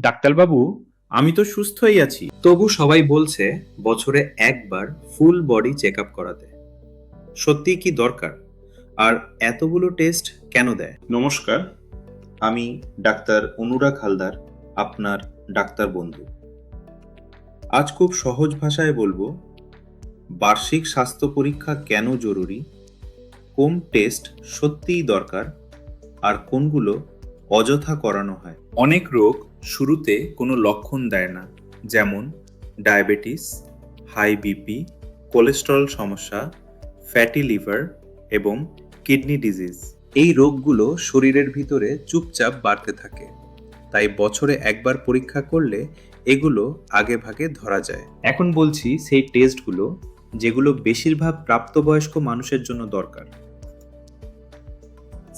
ডাক্তারবাবু আমি তো সুস্থই আছি। তবু সবাই বলছে বছরে একবার ফুল বডি চেক আপ করাতে। সত্যি কি দরকার? আর এতগুলো টেস্ট কেন দেয়? নমস্কার আমি ডাক্তার অনুরাগ হালদার আপনার ডাক্তার বন্ধু। আজ খুব সহজ ভাষায় বলব বার্ষিক স্বাস্থ্য পরীক্ষা কেন জরুরি? কোন টেস্ট সত্যিই দরকার? আর কোনগুলো অযথা করানো হয়। অনেক রোগ শুরুতে কোনো লক্ষণ দেয় না যেমন ডায়াবেটিস হাই বিপি কোলেস্টেরল সমস্যা ফ্যাটি লিভার এবং কিডনি ডিজিজ। এই রোগগুলো শরীরের ভিতরে চুপচাপ বাড়তে থাকে তাই বছরে একবার পরীক্ষা করলে এগুলো আগে ভাগে ধরা যায়। এখন বলছি সেই টেস্টগুলো যেগুলো বেশিরভাগ প্রাপ্তবয়স্ক মানুষের জন্য দরকার।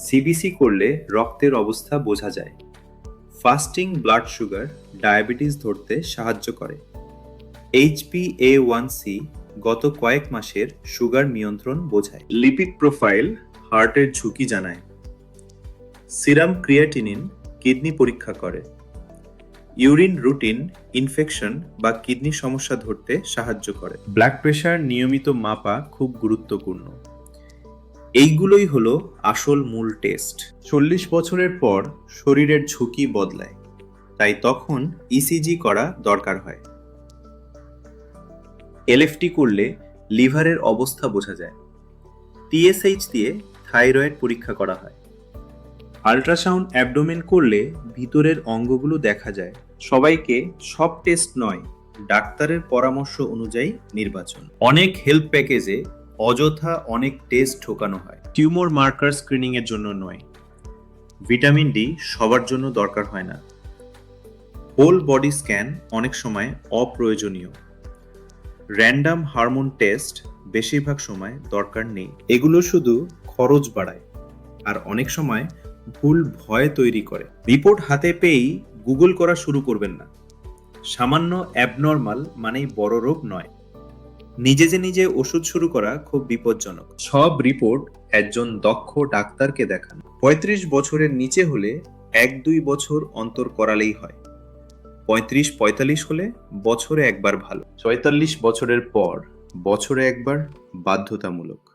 সিবিসি করলে রক্তের অবস্থা বোঝা যায়। ফাস্টিং ব্লাড সুগার ডায়াবেটিস ধরতে সাহায্য করে। এইচপি এ ওয়ান সি গত কয়েক মাসের সুগার নিয়ন্ত্রণ বোঝায়। লিপিড প্রোফাইল হার্টের ঝুঁকি জানায়। সিরাম ক্রিয়াটিনিন কিডনি পরীক্ষা করে। ইউরিন রুটিন ইনফেকশন বা কিডনি সমস্যা ধরতে সাহায্য করে। ব্লাড প্রেশার নিয়মিত মাপা খুব গুরুত্বপূর্ণ। এইগুলোই হলো আসল মূল টেস্ট। চল্লিশ বছরের পর শরীরের ঝুঁকি বদলায়, তাই তখন ইসিজি করা দরকার হয়। এলএফটি করলে লিভারের অবস্থা বোঝা যায়। টিএসএইচ দিয়ে থাইরয়েড পরীক্ষা করা হয়। আল্ট্রাসাউন্ড অ্যাবডোমেন করলে ভিতরের অঙ্গগুলো দেখা যায়। সবাইকে সব টেস্ট নয়, ডাক্তারের পরামর্শ অনুযায়ী নির্বাচন। অনেক হেল্প প্যাকেজে অযথা অনেক টেস্ট ঢোকানো হয়। টিউমার মার্কার স্ক্রিনিং এর জন্য নয়। ভিটামিন ডি সবার জন্য দরকার হয় না। হোল বডি স্ক্যান অনেক সময় অপ্রয়োজনীয়। র্যান্ডাম হারমোন টেস্ট বেশিরভাগ সময় দরকার নেই। এগুলো শুধু খরচ বাড়ায় আর অনেক সময় ভুল ভয় তৈরি করে। রিপোর্ট হাতে পেয়েই গুগল করা শুরু করবেন না। সামান্য অ্যাবনর্মাল মানেই বড় রোগ নয়। নিজে যে নিজে ওষুধ শুরু করা খুব বিপজ্জনক। সব রিপোর্ট একজন দক্ষ ডাক্তারকে দেখান। পঁয়ত্রিশ বছরের নিচে হলে এক দুই বছর অন্তর করালেই হয়। পঁয়ত্রিশ পঁয়তাল্লিশ হলে বছরে একবার ভালো। ছয়তাল্লিশ বছরের পর বছরে একবার বাধ্যতামূলক।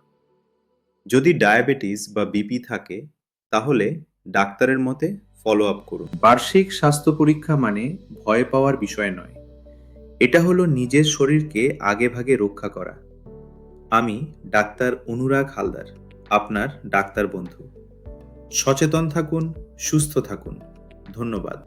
যদি ডায়াবেটিস বা বিপি থাকে তাহলে ডাক্তারের মতে ফলো আপ করুন। বার্ষিক স্বাস্থ্য পরীক্ষা মানে ভয় পাওয়ার বিষয় নয়। এটা হলো নিজের শরীরকে আগে ভাগে রক্ষা করা। আমি ডাক্তার অনুরাগ হালদার, আপনার ডাক্তার বন্ধু। সচেতন থাকুন, সুস্থ থাকুন। ধন্যবাদ।